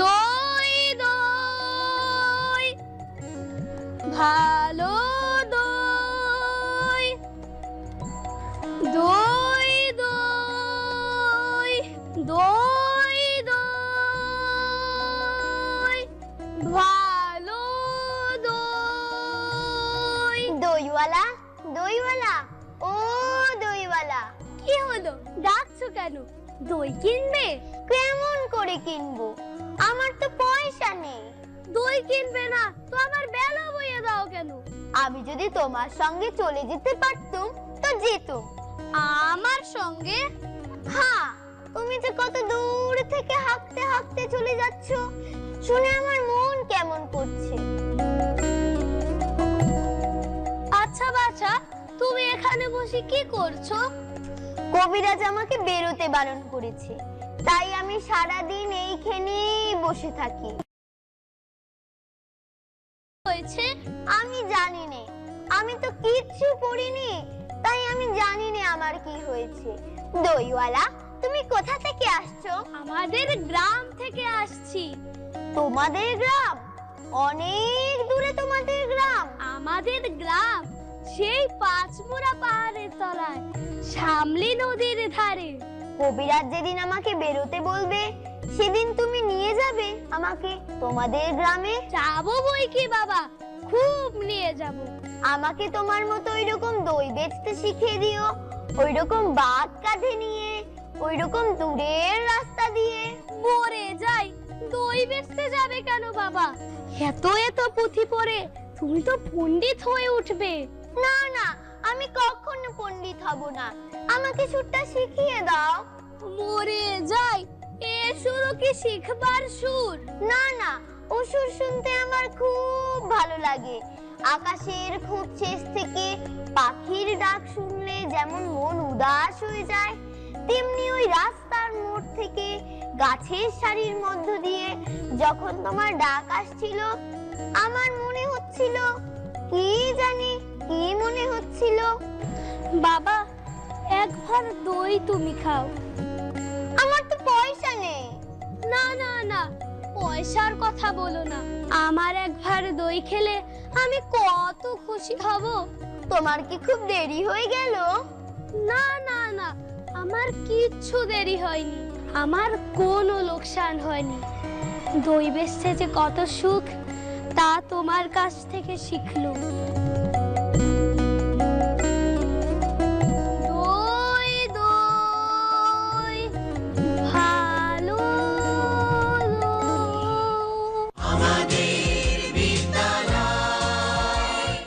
দই দই ভালো দই দই দই দই দই ভালো দই। দইওয়ালা দইওয়ালা ও দইওয়ালা। কি হলো? ডাকছো কেন? দই কিনবে? কেমন করে কিনবো? আমার তো পয়সা নেই। দই কিনবে না তো আমার বেলা বইয়ে দাও কেন? আমি যদি তোমার সঙ্গে চলে যেতে পারতুম তো যেতুম। আমার সঙ্গে? হ্যাঁ তুমি যে কত দূর থেকে হাঁকতে হাঁকতে চলে যাচ্ছ শুনে আমার মন কেমন করছে। আচ্ছা বাছা তুমি এখানে বসে কি করছ? কবিরাজ আমাকে বেরোতে বারণ করেছে। তাই আমি সারা দিন এইখানেই বসে থাকি। হয়েছে? আমি জানি নে। আমি তো কিচ্ছু পড়িনি তাই আমি জানি নে আমার কি হয়েছে। দইওয়ালা তুমি কোথা থেকে আসছো? আমাদের গ্রাম থেকে আসছি। তোমাদের গ্রাম? অনেক দূরে তোমাদের গ্রাম। আমাদের গ্রাম সেই পাঁচমোড়া পাহাড়ের তলায় শামলি নদীর ধারে। কবিরাজ যেদিন আমাকে বেরোতে বলবে, সেদিন তুমি নিয়ে যাবে আমাকে। তোমাদের গ্রামে যাব বই কি বাবা? খুব নিয়ে যাব। আমাকে তোমার মতো ওই রকম দই বেচতে শিখিয়ে দিও। ওই রকম বাদ কাঁধে নিয়ে ওই রকম দূরের রাস্তা দিয়ে। পরে যাই। দই বেচতে যাবে কেন বাবা? এত এত পুঁথি পড়ে তুমি তো পণ্ডিত হয়ে উঠবে। না না আমি কখনো পণ্ডিত হব না। আমাকে সুরটা শিখিয়ে দাও। মরে যাই এ সুরও কি শিখবার সুর? না না ও সুর শুনতে আমার খুব ভালো লাগে। আকাশের খুব শেষ থেকে পাখির ডাক শুনলে যেমন মন উদাস হয়ে যায় তেমনি ওই রাস্তার মোড় থেকে গাছের সারির মধ্য দিয়ে যখন তোমার ডাক আসছিল আমার মনে হচ্ছিল জানি মনে হচ্ছিল, বাবা, এক ভার দই তুমি খাও। আমার তো পয়সা নেই। না না না, পয়সার কথা বলো না। আমার এক ভার দই খেলে আমি কত খুশি হব? তোমার কি খুব দেরি হয়ে গেল? না না না, আমার কিচ্ছু দেরি হয়নি। আমার কোনো লোকসান হয়নি। দই বেচতে যে কত সুখ, তা তোমার কাছ থেকে শিখলুম।